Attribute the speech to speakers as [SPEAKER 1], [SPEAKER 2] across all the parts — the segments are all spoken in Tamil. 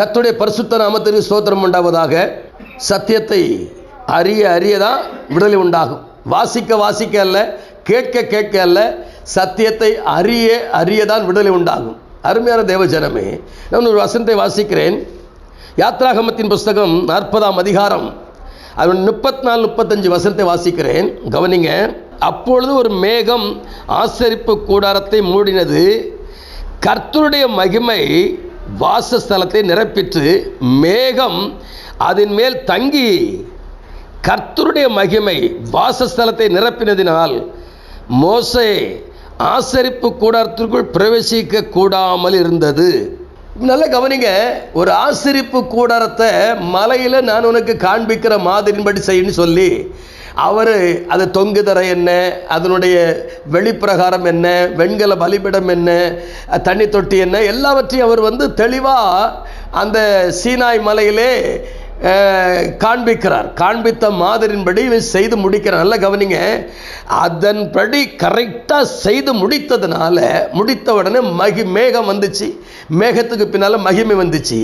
[SPEAKER 1] கத்துடைய பரிசுத்த நாமத்திற்கு ஸ்தோத்திரம் உண்டாவதாக. சத்தியத்தை அறிய அறியதான் விடுதலை உண்டாகும். வாசிக்க வாசிக்க அல்ல கேட்க கேட்க அல்ல சத்தியத்தை அறிய அறியதான் விடுதலை உண்டாகும். அருமையான தேவஜனமே நான் ஒரு வசனத்தை வாசிக்கிறேன். யாத்ராகமத்தின் புஸ்தகம் நாற்பதாம் அதிகாரம். அதன் முப்பத்தி நாலு முப்பத்தஞ்சு வசனத்தை வாசிக்கிறேன். கவனிங்க அப்பொழுது ஒரு மேகம் ஆசரிப்பு கூடாரத்தை மூடினது. கர்த்தருடைய மகிமை வாசஸ்தலத்தை நிரப்பிற்று மேகம் அதன் மேல் தங்கி கர்த்தருடைய மகிமை வாசஸ்தலத்தை நிரப்பினதினால் மோசே ஆசரிப்பு கூடாரத்திற்குள் பிரவேசிக்க கூடாமல் இருந்தது. நல்லா கவனிங்க ஒரு ஆசரிப்பு கூடாரத்தை மலையில் நான் உனக்கு காண்பிக்கிற மாதிரின்படி செய்யணும்னு சொல்லி அவர் அது தொங்கு தர என்ன அதனுடைய வெளிப்பிரகாரம் என்ன வெண்கல பலிபிடம் என்ன தண்ணி தொட்டி என்ன எல்லாவற்றையும் அவர் வந்து தெளிவாக அந்த சீனாய் மலையிலே காண்பிக்கிறார். காண்பித்த மாதிரின்படி செய்து முடிக்கிறார். நல்ல கவனிங்க. அதன்படி கரெக்டாக செய்து முடித்ததுனால முடித்த உடனே மகி மேகம் வந்துச்சு. மேகத்துக்கு பின்னால் மகிமை வந்துச்சு.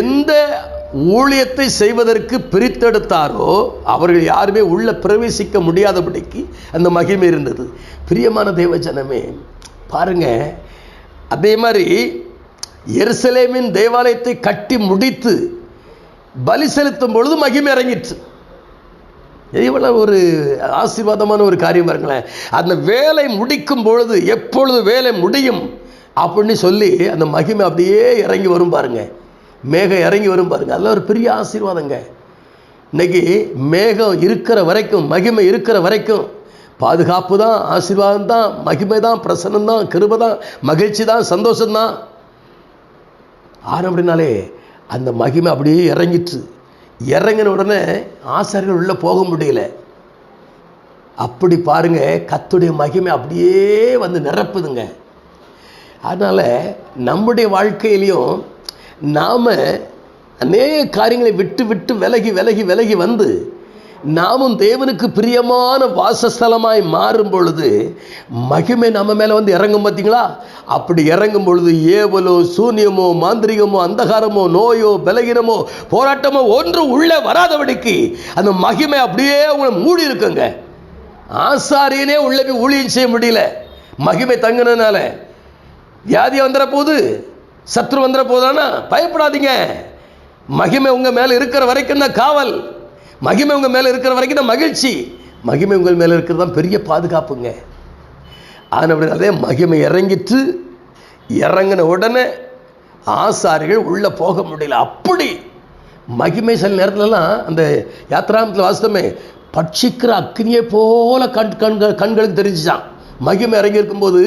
[SPEAKER 1] எந்த ஊழியத்தை செய்வதற்கு பிரித்தெடுத்தாரோ அவர்கள் யாருமே உள்ளே பிரவேசிக்க முடியாதபடிக்கு அந்த மகிமை இருந்தது. பிரியமான தேவஜனமே பாருங்க. அதே மாதிரி எருசலேமின் தேவாலயத்தை கட்டி முடித்து பலி செலுத்தும் பொழுது மகிமை இறங்கிற்று. இவ்வளோ ஒரு ஆசீர்வாதமான ஒரு காரியம் பாருங்களேன். அந்த வேலை முடிக்கும் பொழுது எப்பொழுது வேலை முடியும் அப்படின்னு சொல்லி அந்த மகிமை அப்படியே இறங்கி வரும் பாருங்கள் மேகம் இறங்கி வரும் பாருங்க. அதெல்லாம் ஒரு பெரிய ஆசீர்வாதங்க. இன்னைக்கு மேகம் இருக்கிற வரைக்கும் மகிமை இருக்கிற வரைக்கும் பாதுகாப்பு தான் ஆசீர்வாதம் தான் மகிமை தான் பிரசன்னம் தான் கிருபை தான் மகிழ்ச்சி தான் சந்தோஷம்தான் தான். அப்படின்னாலே அந்த மகிமை அப்படியே இறங்கிட்டு இறங்கின உடனே ஆசாரியர்கள் உள்ளே போக முடியல. அப்படி பாருங்க கத்துடைய மகிமை அப்படியே வந்து நிரப்புதுங்க. அதனால் நம்முடைய வாழ்க்கையிலையும் நாம் அநேக காரியங்களை விட்டு விட்டு விலகி விலகி விலகி வந்து நாமும் தேவனுக்கு பிரியமான வாசஸ்தலமாய் மாறும் பொழுது மகிமை நம்ம மேலே வந்து இறங்கும் பார்த்தீங்களா அப்படி இறங்கும் பொழுது ஏவலோ சூன்யமோ மாந்திரிகமோ அந்தகாரமோ நோயோ பலகீனமோ போராட்டமோ ஒன்று உள்ளே வராதபடிக்கு அந்த மகிமை அப்படியே உங்களை மூடி இருக்குங்க. ஆசாரியனே உள்ளே போய் ஊழியம் செய்ய முடியல. மகிமை தங்கினதுனால. வியாதி வந்துட போகுது சத்ரு வந்துட போதானா பயப்படாதீங்க. மகிமை உங்கள் மேலே இருக்கிற வரைக்கும் தான் காவல். மகிமை உங்கள் மேலே இருக்கிற வரைக்கும் தான் மகிழ்ச்சி. மகிமை உங்கள் மேலே இருக்கிறது தான் பெரிய பாதுகாப்புங்க. ஆனால் அதே மகிமை இறங்கிட்டு இறங்கின உடனே ஆசாரிகள் உள்ளே போக முடியல. அப்படி மகிமை சில நேரத்துலலாம் அந்த யாத்திராமத்தில் வாசமே பட்சிக்கிற அக்னியை போல கண் கண்கள் கண்களுக்கு தெரிஞ்சுச்சான் மகிமை இறங்கி இருக்கும்போது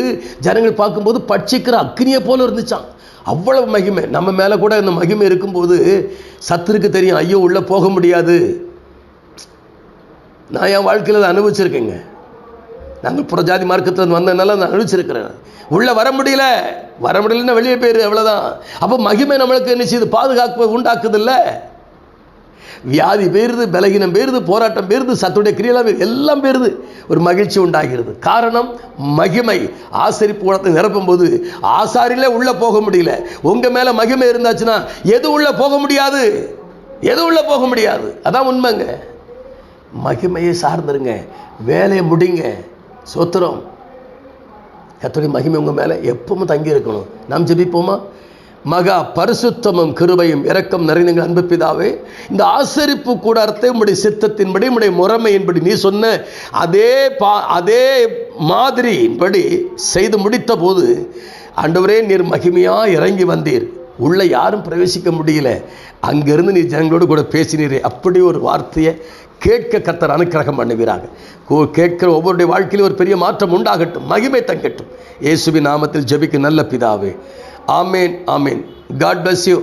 [SPEAKER 1] ஜனங்கள் பார்க்கும்போது பட்சிக்கிற அக்னியை போல இருந்துச்சான் அவ்வளவு மகிமை. நம்ம மேலே கூட இந்த மகிமை இருக்கும்போது சத்துருக்கு தெரியும் ஐயோ உள்ளே போக முடியாது. நான் என் வாழ்க்கையில் அதை அனுபவிச்சிருக்கேங்க. நாங்கள் புறஜாதி மார்க்கத்தில் வந்ததுனால நான் அனுபவிச்சிருக்கிறேன். உள்ளே வர முடியல. வர முடியலன்னா வெளியே போயிரு அவ்வளோதான் அப்போ மகிமை நம்மளுக்கு என்ன செய்யுது? பாதுகாப்பு உண்டாக்குது இல்லை வியாதி பேருது பலகீனம் பேருது போராட்டம் பேருது சத்துடைய கிரியெல்லாம் எல்லாம் பேருது. ஒரு மகிழ்ச்சி உண்டாகிறது. காரணம் மகிமை. ஆசரிப்பு குளத்தை நிரப்பும் போது ஆசாரிலே உள்ளே போக முடியல. உங்கள் மேலே மகிமை இருந்தாச்சுன்னா எது உள்ளே போக முடியாது? எது உள்ளே போக முடியாது? அதான் உண்மைங்க. மகிமையை சார்ந்துருங்க. வேலையை முடிங்க. சொத்துறோம் கத்தோடைய மகிமை உங்கள் மேலே எப்பவும் தங்கி இருக்கணும் நாம் ஜெபிப்போமா? மகா பரிசுத்தமும் கிருபையும் இரக்கம் நிறைந்த அன்பு பிதாவே இந்த ஆசரிப்பு கூடாரத்தை உம்முடைய சித்தத்தின்படி உம்முடைய முறைமையின்படி நீ சொன்ன அதே பா அதே மாதிரியின்படி செய்து முடித்த போது ஆண்டவரே நீர் மகிமையாக இறங்கி வந்தீர். உள்ள யாரும் பிரவேசிக்க முடியல. அங்கிருந்து நீ ஜனங்களோடு கூட பேசினீரே. அப்படி ஒரு வார்த்தையை கேட்க கத்தர் அனுக்கிரகம் பண்ணுவீராக. கோ- கேட்கிற ஒவ்வொருடைய வாழ்க்கையிலும் ஒரு பெரிய மாற்றம் உண்டாகட்டும் மகிமை தங்கட்டும். இயேசுவின் நாமத்தில் ஜெபிக்கு நல்ல பிதாவே. amen amen God bless you